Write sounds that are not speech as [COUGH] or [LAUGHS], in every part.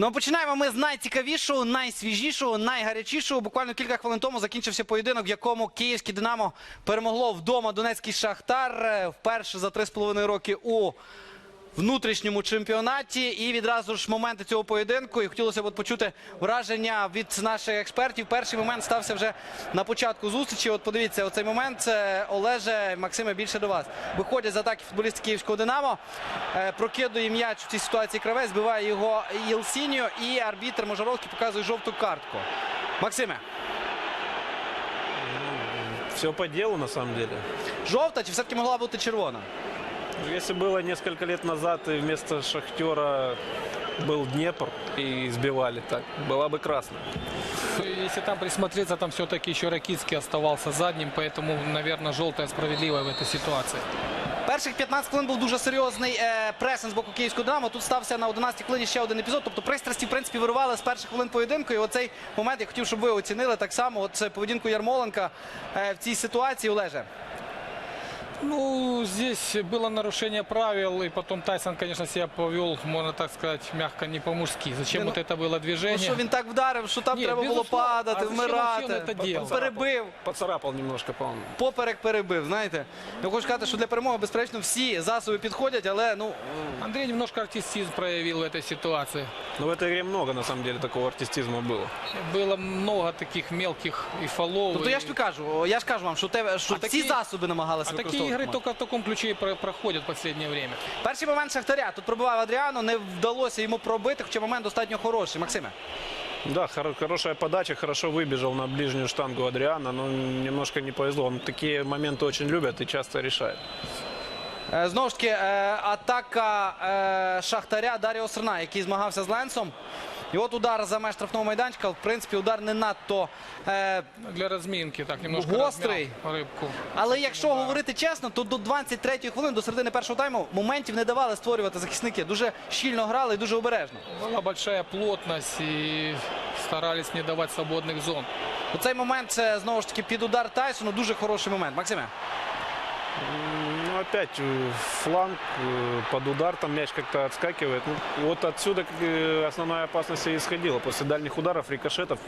Ну, починаємо ми з найцікавішого, найсвіжішого, найгарячішого. Буквально кілька хвилин тому закінчився поєдинок, в якому київське Динамо перемогло вдома Донецький Шахтар е, вперше за 3,5 роки у внутрішньому чемпіонаті. І відразу ж моменти цього поєдинку. І хотілося б от почути враження від наших експертів. Перший момент стався вже на початку зустрічі. От подивіться, оцей момент це Олеже Максиме більше до вас. Виходять з атаки футболісти київського Динамо. Е, Прокидує м'яч в цій ситуації кравець, збиває його Єлсіньо, і арбітр Можоровський показує жовту картку. Максиме, Все по делу на самом деле. жовта чи все-таки могла бути червона? Если было несколько лет назад и вместо Шахтера был Днепр и сбивали так, была бы красная. Если там присмотреться, там все-таки еще Ракитский оставался задним, поэтому, наверное, желтая справедливая в этой ситуации. Перших 15 хвилин був дуже серйозний е, пресинг з боку київського Динамо. Тут стався на 11 хвилині ще один епізод. Тобто пристрасті, в принципі, вирували з перших хвилин поєдинку. І оцей момент я хотів, щоб ви оцінили так само. От це поведінку Ярмоленка е, в цій ситуації. Олеже. Ну, здесь было нарушение правил, и потом Тайсон, конечно, себя повел, можно так сказать, мягко, не по-мужски. Зачем Не, ну, вот это было Ну движение? що він так вдарив, що там Ні, треба було безусловно. падати, А зачем вообще вмирати. він це діяв? Перебив. Поцарапал немножко, по-моему. Поперек перебив, знаєте. Я хочу сказати, що для перемоги, безперечно, всі засоби підходять, але ну Андрей немножко артистизм проявил в этой ситуации. Но в этой игре много, на самом деле, такого артистизма было. Было много таких мелких и фолов. тобто и- я ж тобі кажу, я ж кажу вам, що те, що А всі такі- засоби намагалися А такие використовувати. игры только в таком ключе и про- проходят в последнее время. Перший момент Шахтаря. Тут пробивав Адріано, не вдалося йому пробити, хоча момент достатньо хороший. Максиме. Да, хоро- хорошая подача, хорошо выбежал на ближнюю штангу Адриана, но немножко не повезло. Он такие моменты очень любит и часто решает. Е, Знову ж таки, е, атака е, Шахтаря Даріо Серна, який змагався з Ленсом. І от удар за меж штрафного майданчика. В принципі, удар не надто. Е, Для разминки так немножко Гострый. размял рыбку. але якщо говорити чесно, то до 23-ї хвилини, до середини першого тайму, моментів не давали створювати захисники. Дуже щільно грали і дуже обережно. Была большая плотность и старались не давать свободных зон. У цей момент це знову ж таки під удар Тайсону. Дуже хороший момент. Максиме. М, Ну, опять э, фланг э, под удар, там мяч как-то отскакивает. Ну, вот отсюда э, основная опасность и исходила. После дальних ударов, рикошетов,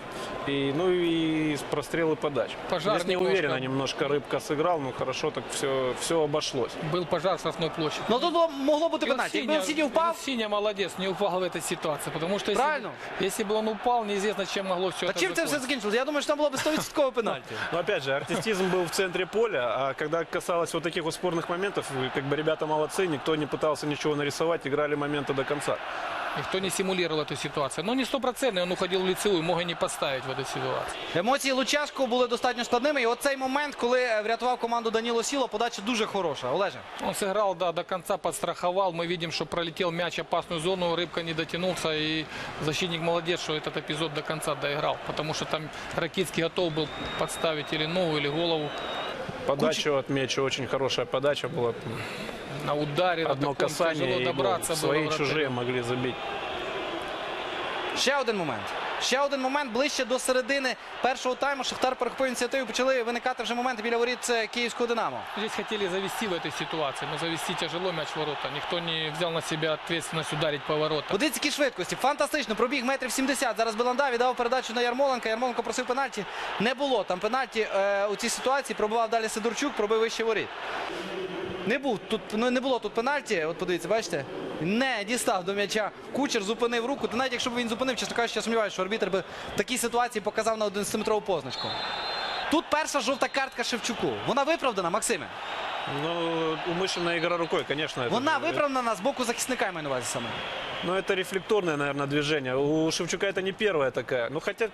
и, ну и с прострелы подач. Пожар Здесь немножко. неуверенно немножко рыбка сыграл, но хорошо так все, все обошлось. Был пожар в Страстной площади. Ну тут було- могло бути пенальті. Якби Вилсиня- Сіні впав, Вилсиня молодец, не упал в этой ситуации. Потому что если, Правильно. если бы он упал, неизвестно, чем могло все та это чим це все закончиться. закінчилося? Я думаю, що там було б 100% пенальті. [LAUGHS] Но опять же, артистизм был в центре поля, а когда касалось вот таких вот спорных моментов, э, как бы ребята молодцы, никто не пытался ничего нарисовать, играли моменты до конца. Никто не симулировал эту ситуацию. Но не стопроцентный, он уходил в лицевую, мог и не поставить в этой ситуации. Емоції Лучашко були достатньо складними. І оцей момент, коли е, врятував команду Даніло Сіло, подача дуже хороша. Олеже. Он сыграл, да, до конца подстраховал. Мы видим, что пролетел мяч в опасную зону, рыбка не дотянулся. И защитник молодец, что этот эпизод до конца доиграл. Потому что там Ракитский готов был подставить или ногу, или голову Подачу отмечу, очень хорошая подача была. на ударе. на Одно на касание, гол. добраться было свои вратарю. чужие могли забить. Ще один момент. Ще один момент ближче до середини першого тайму. Шахтар перехопив ініціативу. Почали виникати вже моменти біля воріт е, київського Динамо. Здесь хотели завести в этой ситуации, но завести тяжело мяч в ворота. Никто не взял на себя ответственность ударить по воротам. Подивіться, які швидкості. Фантастично. Пробіг метрів 70. Зараз Беланда віддав передачу на Ярмоленка. Ярмоленко просив пенальті. Не було там пенальті е, у цій ситуації. Пробивав далі Сидорчук, пробив вище воріт. Не був тут, ну, не було тут пенальті. От подивіться, бачите? Не дістав до м'яча. Кучер зупинив руку. Та навіть якщо б він зупинив, чесно кажучи, я сумніваюся, що арбітр би в такій ситуації показав на 11-метрову позначку. Тут перша жовта картка Шевчуку. Вона виправдана, Максиме. Ну, умышленная игра рукой, конечно. это Вона же- виправдана з боку захисника, я маю на увазі саме. Но это рефлекторное, наверное, движение. У Шевчука это не первая такая. Ну, хотя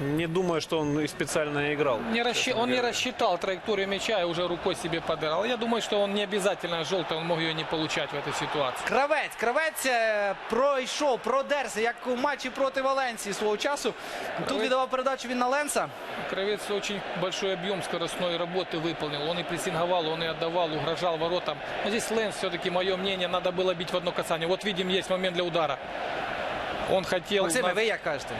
не думаю, что он и специально играл. Не расщи- честно Он не говоря. рассчитал траекторию мяча и уже рукой себе подырал. Я думаю, что он не обязательно желтый, он мог ее не получать в этой ситуации. Кравець. Кравець е, пройшов, продерся, як у матчі проти Валенції свого часу. Тут Кравець- віддавав передачу він на Ленса. Кровец очень большой объем скоростной работы выполнил. Он и прессинговал, он и отдавал, угрожал воротам. Но здесь Лэнс, все-таки, мое мнение, надо было бить в одно касание. Вот видим, есть момент для удара. Он хотел... Максиме, на- ви як кажете?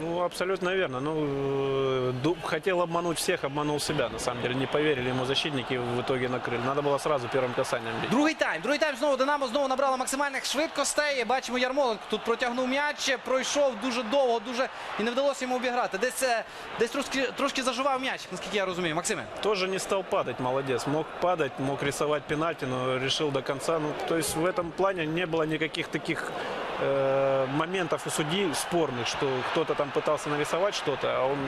Ну, абсолютно верно. Ну, э, ду- хотел обмануть всех, обманул себя. На самом деле не поверили ему защитники, в итоге накрыли. Надо было сразу первым касанием бить. Другий тайм. Другий тайм знову Динамо знову набрало максимальних швидкостей. Бачимо, Ярмоленко тут протягнув м'яч, пройшов дуже довго, дуже і не вдалося йому обіграти. Десь, е, десь трошки, трошки заживав м'яч, наскільки я розумію. Максиме. Тоже не стал падать, молодец. Мог падать, мог рисовать пенальти, но решил до конца. Ну, то есть в этом плане не было никаких таких э, моментов у судьи спорных, что кто-то там пытался нарисовать что-то, а он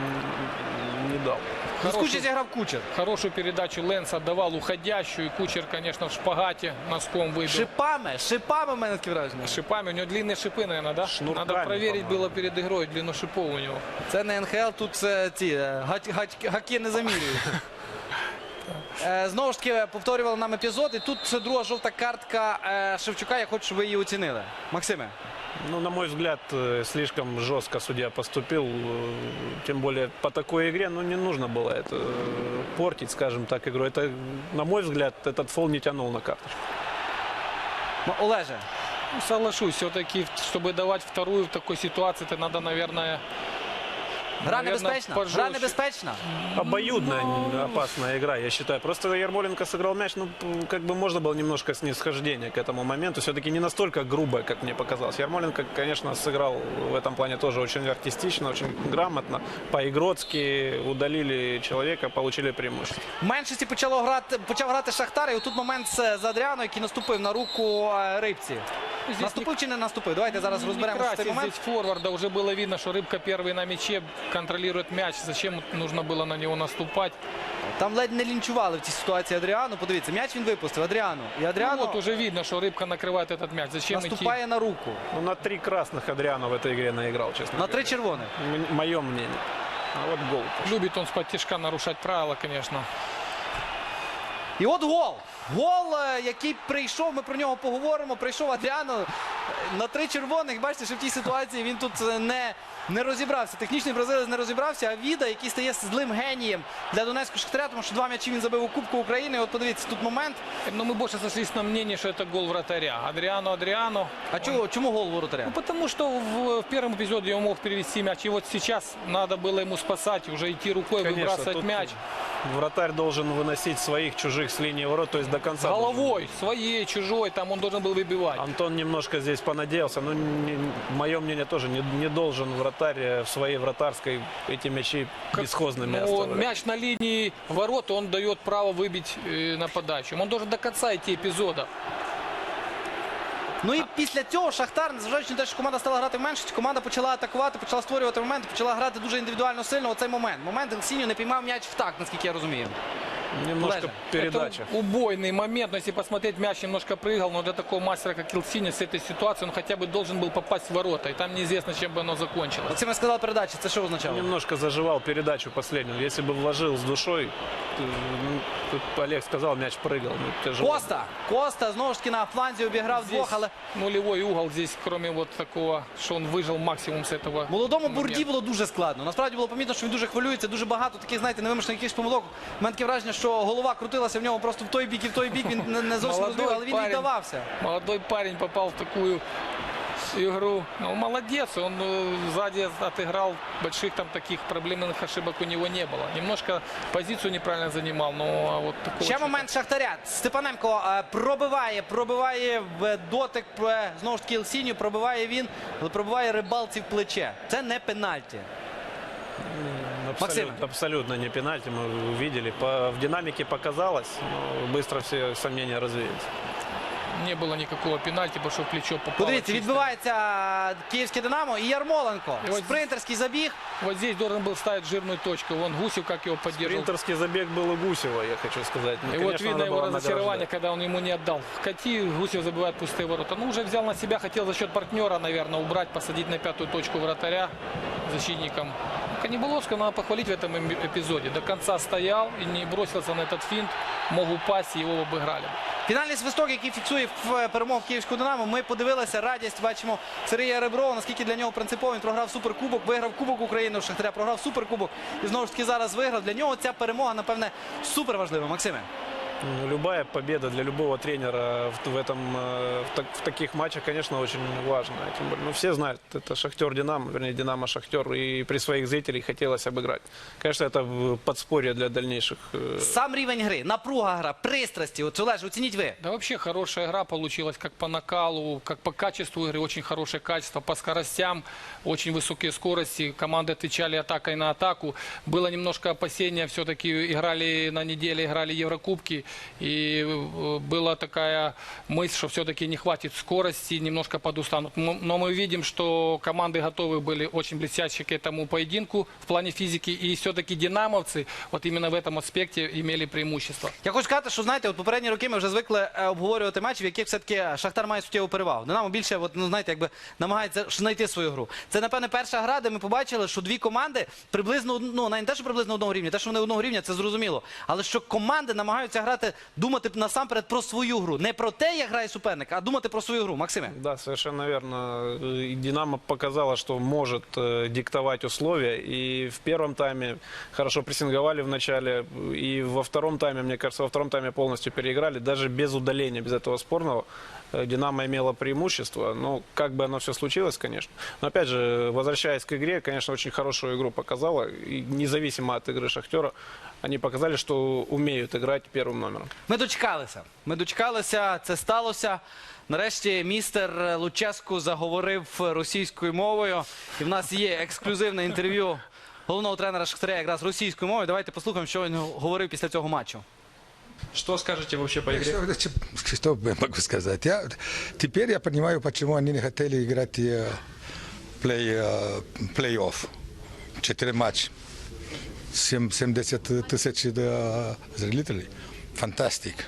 не дал. Блискуче Хороший- зіграв кучер. Хорошую передачу Лэнс отдавал уходящую. И Кучер, конечно, в шпагате носком выбил. Шипами, шипами в мене таке враження. Шипами. У него длинные шипы, наверное, да? Шнурками, Надо проверить по-моему. было перед игрой длину шипов у него. Це не НХЛ, тут е, ці е, гач- гач- гаки не замірюють. [LAUGHS] Е, Знову ж таки повторювали нам епізод, і тут друга жовта картка е, Шевчука. Я хочу, щоб ви її оцінили. Максиме. Ну, на мой взгляд, э, слишком жестко судья поступил. э, Тем более по такой игре, ну, не нужно было это э, портить, скажем так, игру. Это, на мой взгляд, этот фол не тянул на карточку. М- Олеже. Ну, соглашусь, все-таки, чтобы давать вторую в такой ситуации, это надо, наверное, Гра наверное, небезпечна. Гра пожестче. небезпечна. Обоюдная опасная игра, я считаю. Просто Ярмоленко сыграл мяч, ну, п- как бы можно было немножко снисхождения к этому моменту. Все-таки не настолько грубо, как мне показалось. Ярмоленко, конечно, сыграл в этом плане тоже очень артистично, очень грамотно. По-игротски удалили человека, получили преимущество. В меншості почало грати, почав грати Шахтар, і тут момент з Задряно, який наступив на руку е, рибці. Здесь Наступив чи не наступив? Давайте зараз не розберемося цей красит момент. здесь форварда. Уже было видно, что Рыбка первый на мяче контролирует мяч. Зачем нужно было на него наступать? Там ледь не лінчували в цій ситуації Адріану. Подивіться, м'яч він випустив. Адріану. І Ну, Адріану вот уже видно, что Рыбка накрывает этот мяч. Зачем идти? наступає на руку. Ну, на три красных Адриано в этой игре наиграл, честно На говоря. три червоних. Мое мнение. А вот гол. Любит он с тяжка нарушать правила, конечно. І от гол. Гол, е, який прийшов, ми про нього поговоримо. Прийшов Адріано е, на три червоних. Бачите, що в тій ситуації він тут е, не, не розібрався. Технічний бразилець не розібрався. А Віда, який стає злим генієм для Донецького Шахтаря, тому що два м'ячі він забив у Кубку України. От подивіться, тут момент. Но мы больше сошлись на мнении, что это гол вратаря. Адриано, Адриано. А чому, чому гол воротаря? Ну, потому что в, в первом эпизоде он мог перевести мяч. И вот сейчас надо было ему спасать, уже идти рукой, Конечно, выбрасывать тут мяч. Вратарь должен выносить своих, чужих с линии ворот, то есть до конца. должен. Головой, своей, чужой, там он должен был выбивать. Антон немножко здесь понадеялся, но мое мнение тоже не, не должен вратарь э, в своей вратарской эти мячи бесхозными Ну, оставлять. мяч на линии ворот, он дает право выбить э, на подачу. Он должен до конца идти эпизода. Ну і після цього Шахтар, незважаючи на те, що команда стала грати в меншості, команда почала атакувати, почала створювати моменти, почала грати дуже індивідуально сильно. Оцей момент. Момент Елсіньо не піймав м'яч в такт, наскільки я розумію. Немножко Лежа. передача. Это убойный момент. Но если посмотреть, мяч немножко прыгал, но для такого мастера, как Килсини, с этой ситуацией он хотя бы должен был попасть в ворота. И там неизвестно, чем бы оно закончилось. Максим я сказав передачі, це що означало? Немножко заживал передачу последнюю. Если бы вложил с душой, то, ну, тут Олег сказал, мяч прыгал. Ну, тяжело. Коста. Коста знову ж таки на фланзі обіграв Здесь двох, але нулевой угол здесь, кроме вот такого, что он выжил максимум с этого. молодому момента. бурді було дуже складно. Насправді було помітно, що він дуже хвилюється, дуже багато таких, знаєте, невимушених якихось помилок. У мене таке враження, що голова крутилася в нього просто в той бік і в той бік. Він не, не зовсім Молодой розумів, але він парень. віддавався. Молодой парень попал в такую игру. Ну, молодец, он э, сзади отыграл. Больших там таких проблемных ошибок у него не было. Немножко позицию неправильно занимал, но а вот такого... Ще чего-то- момент Шахтаря. Степаненко е, пробиває, пробиває в дотик е, знову ж таки Елсіню, пробиває він, але пробиває рибалці в плече. Це не пенальті. Абсолютно, Максим. абсолютно не пенальти, мы увидели. По, в динамике показалось, но быстро все сомнения развеялись. Не было никакого пенальти, потому что в плечо попало. Подивіться, чисто. відбивається київське Динамо і Ярмоленко. І ось- Спринтерський забіг. Вот здесь должен был ставить жирную точку. Вон Гусев, как его поддерживал. Принтерский забег был у Гусева, я хочу сказать. Ну, И вот конечно, видно надо его было разочарование, награждать. когда он ему не отдал. Кати, Гусев забивает пустые ворота. Ну, уже взял на себя, хотел за счет партнера, наверное, убрать, посадить на пятую точку вратаря защитником. Канибуловского надо похвалить в этом эм- эпизоде. До конца стоял и не бросился на этот финт. Мог упасть, и его обыграли. Фінальний свисток, який фіксує в перемогу київського Динамо. Ми подивилися радість. Бачимо Сергія Реброва, наскільки для нього принципово. Він програв суперкубок, виграв Кубок України у Шахтаря, програв суперкубок і знову ж таки зараз виграв. Для нього ця перемога, напевне, супер важлива. Максиме. Ну, любая победа для любого тренера в, в этом, э, в, так- в таких матчах, конечно, очень важна. Тем более, ну, все знают, это Шахтер Динамо, вернее, Динамо Шахтер, и при своих зрителях хотелось обыграть. Конечно, это в- подспорье для дальнейших. э, Сам рівень гри, напруга гра, пристрасті. От Олеж, оцініть ви. Да вообще хорошая игра получилась как по накалу, как по качеству игры, очень хорошее качество, по скоростям, очень высокие скорости, команды отвечали атакой на атаку. Было немножко опасения, все-таки играли на неделе, играли Еврокубки, и э, была такая мысль, что все-таки не хватит скорости, немножко подустанут. Но но мы видим, что команды готовы были очень блестяще к этому поединку в плане физики, и все-таки динамовцы вот именно в этом аспекте имели преимущество. Я хочу сказати, що знаєте, от попередні роки ми вже звикли е, обговорювати матчі, в яких все-таки Шахтар має суттєву перевагу. Динамо більше, от, ну, знаєте, якби намагається ж знайти свою гру. Це, напевне, перша гра, де ми побачили, що дві команди приблизно, од- ну, навіть не те, що приблизно одного рівня, те, що вони одного рівня, це зрозуміло. Але що команди намагаються грати, думати насамперед про свою гру. Не про те, як грає суперник, а думати про свою гру. Максиме. Да, совершенно верно. Динамо показала, что может э, диктовать условия. И в первом тайме хорошо прессинговали в начале. И во втором тайме, мне кажется, во втором тайме полностью переиграли. Даже без удаления, без этого спорного, э, Динамо имела преимущество. Ну, как бы оно все случилось, конечно. Но опять же, возвращаясь к игре, конечно, очень хорошую игру показала. И независимо от игры Шахтера, они показали, что умеют играть первым номером. Ми дочекалися. Ми дочекалися, це сталося. Нарешті містер Луческу заговорив російською мовою. І в нас є ексклюзивне інтерв'ю головного тренера Шахтаря якраз російською мовою. Давайте послухаємо, що він говорив після цього матчу. Что скажете вообще по игре? Что, что- что я могу сказать? Я, теперь я понимаю, почему они не хотели играть э, плей, э, плей-офф. Четыре матча. Сем- 70 тысяч э, зрителей. Фантастик.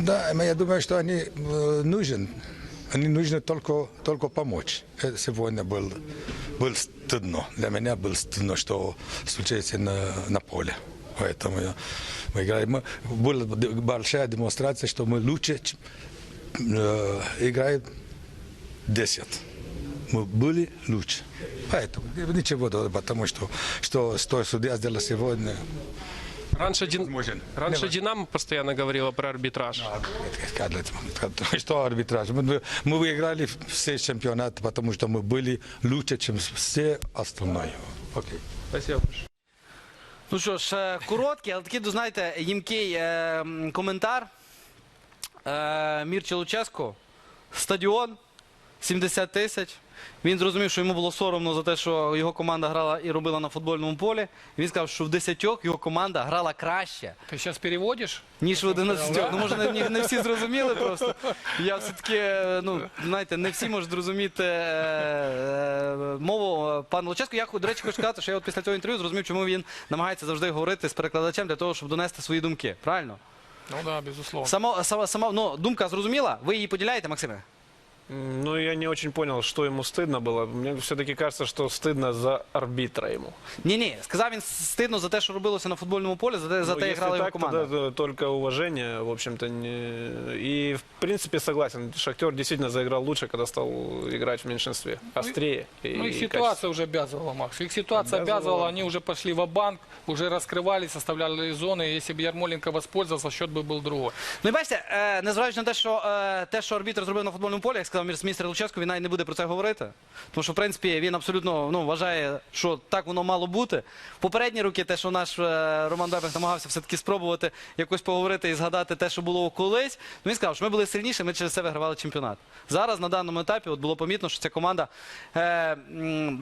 Да, но я думаю, что они э, нужен. Они нужны только, только помочь. Э, Сегодня был, был стыдно. Для меня было стыдно, что случается на, на поле. Поэтому я, мы играем. Мы- Была д- большая демонстрация, что мы лучше чем, э, играем 10. Мы были лучше. Поэтому ничего, да, потому что, что, что судья сделал сегодня, Раньше, Дин- Возможен. Раньше Динамо постоянно говорила про арбитраж. Что арбитраж? Мы, мы выиграли все чемпионаты, потому что мы были лучше, чем все остальные. Окей. Спасибо большое. Ну що ж, е, короткий, але такий, знаєте, їмкий е, м, коментар. Е, Мірча Луческо. Стадіон 70 тисяч. Він зрозумів, що йому було соромно за те, що його команда грала і робила на футбольному полі. Він сказав, що в десятьох його команда грала краще, Ты сейчас переводишь? ніж в 11. Ну, може, не, не всі зрозуміли просто. Я все-таки, ну, знаєте, не всі можуть зрозуміти е, е, мову пана Луческо. Я, до речі, хочу сказати, що я от після цього інтерв'ю зрозумів, чому він намагається завжди говорити з перекладачем для того, щоб донести свої думки. Правильно? Ну да, безусловно. Само, сама, сама, ну, думка зрозуміла? Ви її поділяєте, Максиме? М, Ну, я не очень понял, что ему стыдно было. Мне все-таки кажется, что стыдно за арбитра ему. Ні, ні, сказав він стидно за те, що робилося на футбольному полі, за те, за Ну, те, як если грала його так, команда. тогда то- только уважение, в общем-то. Не... И, в принципе, согласен. Шахтер действительно заиграл лучше, когда стал играть в меньшинстве. Острее. Ну, и их ситуация уже обязывала, Макс. Их ситуация Обязывала. обязывала, они уже пошли в банк уже раскрывались, составляли зоны. Если бы Ярмоленко воспользовался, счет бы был другой. Ну і бачите, е, незважаючи на те, що е, те, що арбітр зробив на футбольному полі, як сказав містер Луческо, він навіть не буде про це говорити. Тому що, в принципі, він абсолютно ну, вважає, що так воно мало бути. В попередні роки те, що наш е, Роман Бебек намагався все-таки спробувати якось поговорити і згадати те, що було колись. Ну він сказав, що ми були сильніші, ми через це вигравали чемпіонат. Зараз на даному етапі от було помітно, що ця команда, е,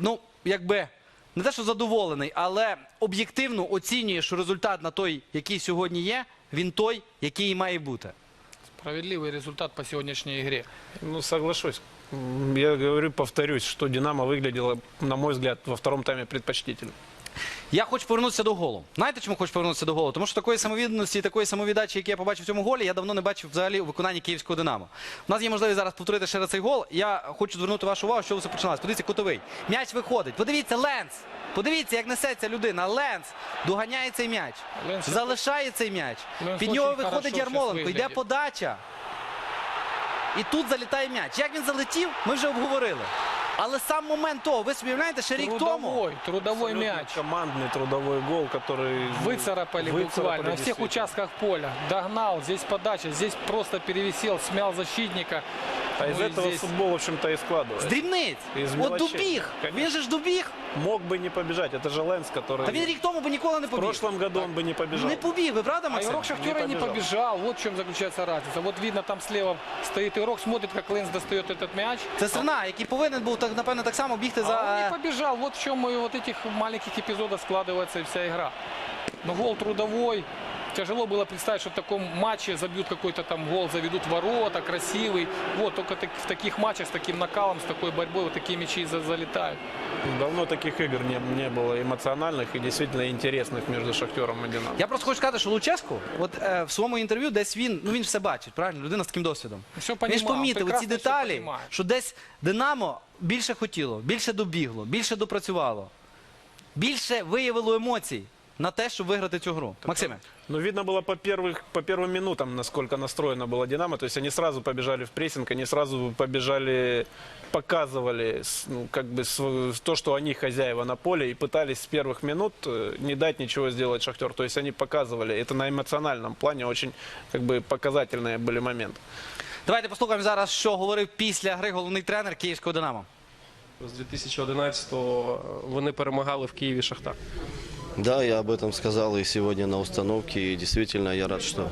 ну, якби. Не те, що задоволений, але об'єктивно оцінює, що результат на той, який сьогодні є, він той, який і має бути. Справедливый результат по сегодняшней игре. Ну, соглашусь. Я говорю, повторюсь, что «Динамо» выглядело, на мой взгляд, во втором тайме предпочтительно. Я хочу повернутися до голу. Знаєте, чому хочу повернутися до голу? Тому що такої самовідданості і такої самовіддачі, які я побачив в цьому голі, я давно не бачив взагалі у виконанні київського Динамо. У нас є можливість зараз повторити ще раз цей гол. Я хочу звернути вашу увагу, що все починалось. Подивіться, кутовий. М'яч виходить. Подивіться, Ленц. Подивіться, як несеться людина. Ленц доганяє цей м'яч. Ленц- Залишає цей м'яч. Ленц Під нього очень виходить хорошо Ярмоленко. Йде виглядить. подача. І тут залітає м'яч. Як він залетів, ми вже обговорили. Але сам момент того, ви собі уявляєте, ще рік тому. Трудовой, трудовой Абсолютно мяч. Командный трудовой гол, который... Выцарапали Выцарапали, буквально на всех действительно. участках поля. Догнал, здесь подача, здесь просто перевисел, смял защитника. А из Ну и этого здесь- футбол, в общем-то, и З складывается. дрібниць. Із От мелочей. добіг. Конечно. Він же ж добіг. Мог бы не побежать. Это же Лэнс, который... Та він рік тому би ніколи не В побіг. прошлом году он бы не побежал. Не побіг, ви правда, А Максим? игрок Шахтера не побежал. побежал. Вот в чем заключается разница. Вот видно, там слева стоит игрок, смотрит, как Лэнс достает этот мяч. Це Стерна, який повинен був, так, напевно, так само бігти А он за... не побежал. Вот в чем и вот этих маленьких эпизодах складывается и вся игра. Но гол трудовой. Тяжело было представить, что в таком матче забьют какой-то там гол, заведут ворота, красивый. Вот, только так- в таких матчах с таким накалом, с такой борьбой вот такие мячи за- залетают. Давно таких игр не, не было эмоциональных и действительно интересных между Шахтером и Динамо. Я просто хочу сказати, що Луческу, от е, в своєму інтерв'ю десь він, ну він все бачить, правильно? Людина з таким досвідом. Все Він ж понимал, помітив ці прекрасно всё деталі, понимает. що десь Динамо більше хотіло, більше добігло, більше допрацювало, більше виявило емоцій на те, щоб виграти цю гру. Максиме, Ну, видно было по, первых, по первым минутам, насколько настроена была Динамо. То есть они сразу побежали в прессинг, они сразу побежали, показывали с- ну, как бы св- то, что они хозяева на поле, и пытались с первых минут э, не дать ничего сделать Шахтер. То есть они показывали. Это на эмоциональном плане очень как бы показательные были моменты. давайте послухаємо зараз, що говорив після гри головний тренер Київського Динамо. З 2011-го вони перемагали в Києві Шахтар. Да, я об этом сказал и сегодня на установке. И действительно, я рад, что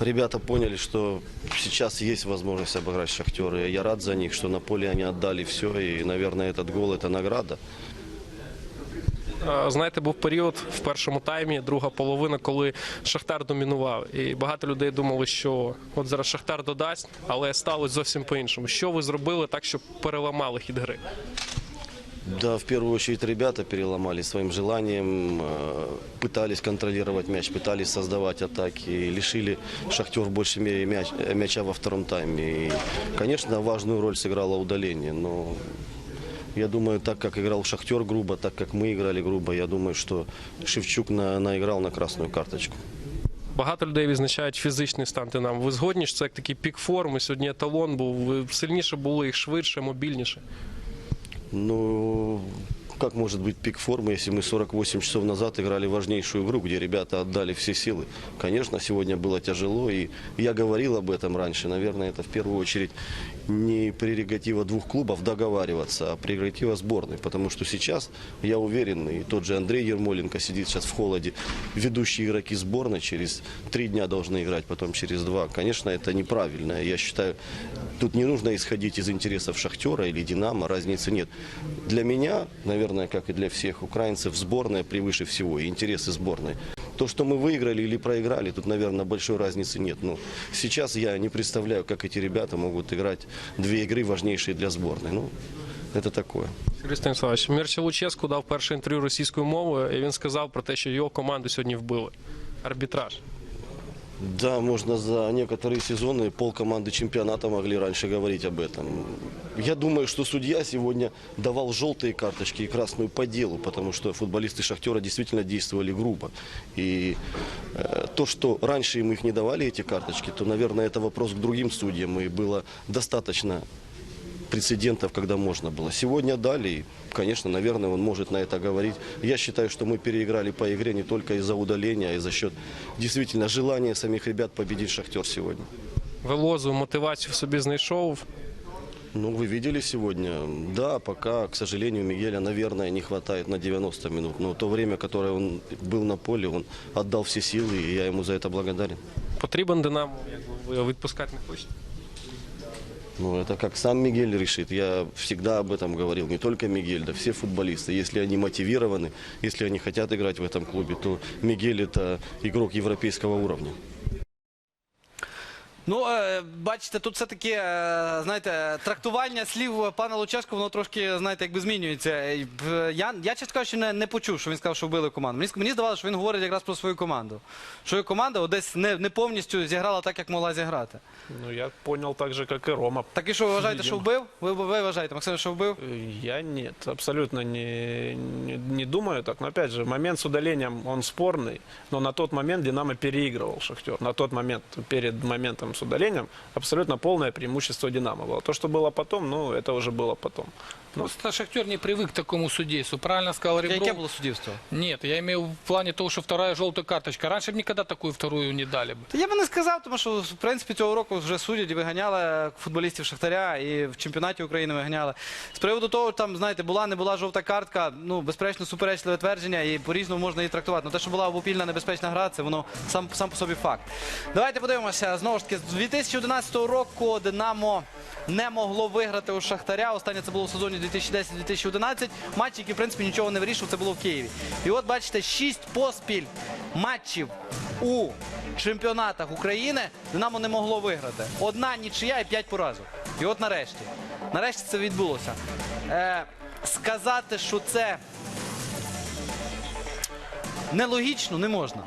ребята поняли, что сейчас есть возможность обыграть Шахтера. И я рад за них, что на поле они отдали все. И, наверное, этот гол – это награда. Е, Знаєте, був період в першому таймі, друга половина, коли Шахтар домінував. І багато людей думали, що от зараз Шахтар додасть, але сталося зовсім по-іншому. Що ви зробили так, щоб переламали хід гри? Да, в первую очередь ребята переломали своим желанием, э, пытались контролировать мяч, пытались создавать атаки, лишили Шахтер в большей мере мяч, э, мяча во втором тайме. И, конечно, важную роль сыграло удаление, но я думаю, так как играл Шахтер грубо, так как мы играли грубо, я думаю, что Шевчук на, наиграл на красную карточку. Багато людей відзначають фізичний стан Динамо. Ви згодні, що це як такий пік форми, сьогодні еталон був, ви сильніше були, їх швидше, мобільніше. Ну, как может быть пик формы, если мы 48 часов назад играли важнейшую игру, где ребята отдали все силы? Конечно, сегодня было тяжело, и я говорил об этом раньше. Наверное, это в первую очередь не прерогатива двух клубов договариваться, а прерогатива сборной. Потому что сейчас, я уверен, и тот же Андрей Ермоленко сидит сейчас в холоде, ведущие игроки сборной через три дня должны играть, потом через два. Конечно, это неправильно. Я считаю, тут не нужно исходить из интересов Шахтера или Динамо, разницы нет. Для меня, наверное, как и для всех украинцев, сборная превыше всего, и интересы сборной. То, что мы выиграли или проиграли, тут, наверное, большой разницы нет. Ну, сейчас я не представляю, как эти ребята могут играть две игры важнейшие для сборной. Ну, это такое. Сергій Станіславович, Мірча Луческу дав перше інтерв'ю російською мовою, і він сказав про те, що його команду сьогодні вбили. Арбітраж. Да, можно за некоторые сезоны пол команды чемпионата могли раньше говорить об этом. Я думаю, что судья сегодня давал желтые карточки и красную по делу, потому что футболисты Шахтера действительно действовали грубо. И э, то, что раньше им их не давали, эти карточки, то, наверное, это вопрос к другим судьям. И было достаточно прецедентов, когда можно было. Сегодня дали, и, конечно, наверное, он может на это говорить. Я считаю, что мы переиграли по игре не только из-за удаления, а и за счет действительно желания самих ребят победить Шахтер сегодня. Велозу мотивацію в собі знайшов. Ну, вы видели сегодня, да, пока, к сожалению, Мигеля, наверное, не хватает на 90 минут. Но то время, которое он был на поле, он отдал все силы, и я ему за это благодарен. Потрібен Динамо, як ви його відпускати не хочете. Ну, это как сам Мигель решит. Я всегда об этом говорил. Не только Мигель, да все футболисты. Если они мотивированы, если они хотят играть в этом клубе, то Мигель это игрок европейского уровня. Ну, е, бачите, тут все-таки, е, знаєте, трактування слів пана Лучешко, воно трошки, знаєте, якби змінюється. І, е, Я, я чесно кажучи, не, не почув, що він сказав, що вбили команду. Мені, ск- мені здавалося, що він говорить якраз про свою команду. Що його команда от десь не, не повністю зіграла так, як могла зіграти. Ну, я понял так же, как и Рома. Так і що ви вважаєте, що Видимо. вбив? Ви, ви вважаєте, Максим, що вбив? Э, Я нет, абсолютно не, не, не думаю так. Но опять же, момент с удалением, он спорный. Но на тот момент Динамо переигрывал Шахтер. На тот момент, перед моментом с удалением, абсолютно полное преимущество Динамо было. То, что было потом, ну, это уже было потом. Просто Шахтер не привык к такому судейству. Правильно сказал Ребров. Яке було суддівство? Нет, я имею в плане того, что вторая желтая карточка. Раньше бы никогда такую вторую не дали бы. Та я би не сказав, тому що в принципі цього року вже судять і виганяли футболістів Шахтаря і в чемпіонаті України виганяли. З приводу того, там, знаєте, була не була жовта картка, ну, безперечно, суперечливе твердження, і по-різному можна її трактувати. Ну, те, що була обопільна небезпечна гра, це воно сам, сам по собі факт. Давайте подивимося. Знову ж таки, з 2011 року Динамо не могло виграти у Шахтаря. Останнє це було в сезоні 2010-2011. Матч, який, в принципі, нічого не вирішив, це було в Києві. І от бачите, шість поспіль матчів у чемпіонатах України Динамо не могло виграти. Одна нічия і п'ять поразок. І от нарешті. Нарешті це відбулося. Е, сказати, що це нелогічно, не можна.